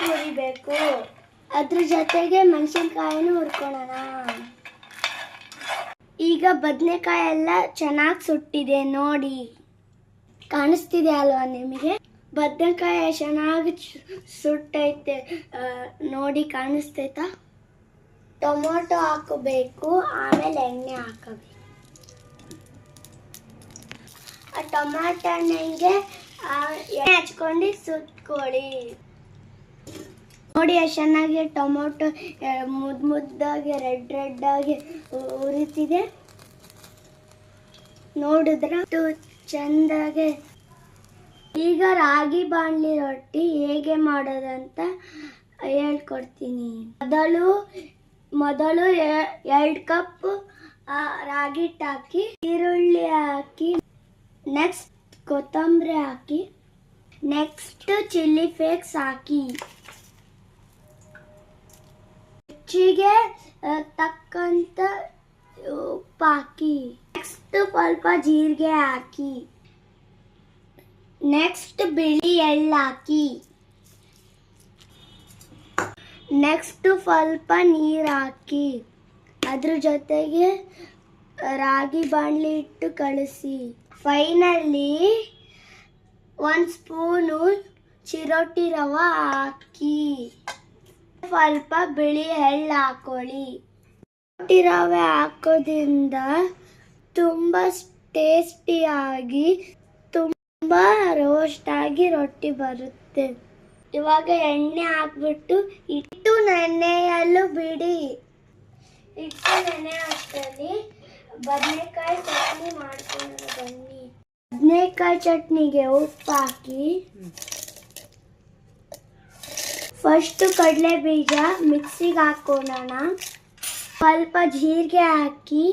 ಹಾಕೋಬೇಕು ಅದ್ರ ಜೊತೆಗೆ ಮೆಣಸಿನ್ಕಾಯಿನೂ ಹುರ್ಕೊಳ್ಳೋಣ ಈಗ ಬದನೆಕಾಯಿ ಎಲ್ಲ ಚೆನ್ನಾಗಿ ಸುಟ್ಟಿದೆ ನೋಡಿ. ಕಾಣಿಸ್ತಿದೆ ಅಲ್ವಾ ನಿಮಗೆ? ಬದನೆಕಾಯಿ ಚೆನ್ನಾಗಿ ಸುಟ್ಟೈತೆ. ನೋಡಿ ಕಾಣಿಸ್ತೈತಾ? ಟೊಮೊಟೊ ಹಾಕಬೇಕು, ಆಮೇಲೆ ಎಣ್ಣೆ ಹಾಕಬೇಕು. ಆ ಟೊಮಾಟೊ ಹಣ್ಣಿಗೆ ಎಣ್ಣೆ ಹಚ್ಕೊಂಡು ಸುತ್ಕೊಳ್ಳಿ ನೋಡಿ ಎಷ್ಟು ಚೆನ್ನಾಗಿ ಟೊಮೊಟೊ ಮುದ್ದು ಮುದ್ದಾಗಿ, ರೆಡ್ ರೆಡ್ ಆಗಿ ಉರಿತಿದೆ. ನೋಡಿದ್ರ ಚೆಂದಾಗೆ. ಈಗ ರಾಗಿ ಬಾಣಲಿ ರೊಟ್ಟಿ ಹೇಗೆ ಮಾಡೋದಂತ ಹೇಳ್ಕೊಡ್ತೀನಿ. ಮೊದಲು ಮೊದಲು ಎರಡು ಕಪ್ ರಾಗಿ ಹಾಕಿ, ಈರುಳ್ಳಿ ಹಾಕಿ, ನೆಕ್ಸ್ಟ್ ಕೊತ್ತಂಬರಿ ಹಾಕಿ, ನೆಕ್ಸ್ಟ್ ಚಿಲ್ಲಿ ಫ್ಲೇಕ್ಸ್ ಹಾಕಿ. ಆ, ತಕ್ಕಂತ ಉಪ್ಪು ಹಾಕಿ ನೆಕ್ಸ್ಟ್ ಸ್ವಲ್ಪ ಜೀರಿಗೆ ಹಾಕಿ. ನೆಕ್ಸ್ಟ್ ಬಿಳಿ ಎಳ್ಳು ಹಾಕಿ. ನೆಕ್ಸ್ಟ್ ಸ್ವಲ್ಪ ನೀರು ಹಾಕಿ. ಅದ್ರ ಜೊತೆಗೆ ರಾಗಿ ಬಾಣಲಿ ಇಟ್ಟು ಕಳಿಸಿ. ಫೈನಲ್ಲಿ ಒಂದು ಸ್ಪೂನು ಚಿರೋಟಿ ರವ ಹಾಕಿ. ಸ್ವಲ್ಪ ಬಿಳಿ ಎಳ್ಳು ಹಾಕೊಳ್ಳಿ. ರೊಟ್ಟಿ ರವೆ ಹಾಕೋದ್ರಿಂದ ತುಂಬ ಟೇಸ್ಟಿಯಾಗಿ, ತುಂಬ ರೋಸ್ಟಾಗಿ ರೊಟ್ಟಿ ಬರುತ್ತೆ. ಇವಾಗ ಎಣ್ಣೆ ಹಾಕ್ಬಿಟ್ಟು ಇಟ್ಟು ನೆನೆಯಲು ಬಿಡಿ. ಇಟ್ಟು ನೆನೆ ಹಾಕ್ತೀನಿ ಬದನೆಕಾಯಿ ಚಟ್ನಿ ಮಾಡ್ಕೊಂಡು ಬನ್ನಿ. ಬದನೆಕಾಯಿ ಚಟ್ನಿಗೆ ಉಪ್ಪು ಹಾಕಿ ಫಸ್ಟ್ ಕಡಲೆ ಬೀಜ ಮಿಕ್ಸಿಗೆ ಹಾಕೋಣ ಸ್ವಲ್ಪ ಜೀರಿಗೆ ಹಾಕಿ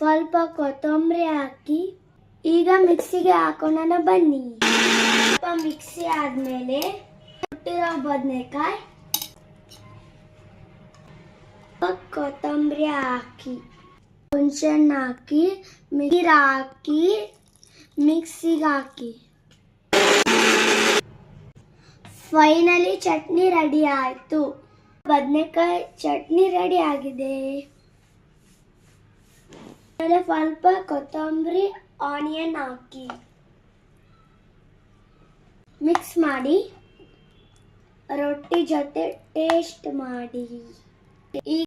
ಸ್ವಲ್ಪ ಕೊತ್ತಂಬರಿ ಹಾಕಿ ಈಗ ಮಿಕ್ಸಿಗೆ ಹಾಕೋಣ ಬನ್ನಿ ಸ್ವಲ್ಪ ಮಿಕ್ಸಿ ಆದ್ಮೇಲೆ ಹುಟ್ಟಿರೋ ಬದನೆಕಾಯಿ ಕೊತ್ತಂಬರಿ ಹಾಕಿ ಹುಣಸೆಹಣ್ಣು ಹಾಕಿ ನೀರು ಹಾಕಿ ಮಿಕ್ಸಿಗೆ ಹಾಕಿ ಫೈನಲಿ ಚಟ್ನಿ ರೆಡಿ ಆಯಿತು. ಬದನೆಕಾಯಿ ಚಟ್ನಿ ರೆಡಿ ಆಗಿದೆ. ಸ್ವಲ್ಪ ಕೊತ್ತಂಬರಿ, ಆನಿಯನ್ ಹಾಕಿ. ಮಿಕ್ಸ್ ಮಾಡಿ. ರೊಟ್ಟಿ ಜೊತೆ ಟೇಸ್ಟ್ ಮಾಡಿ.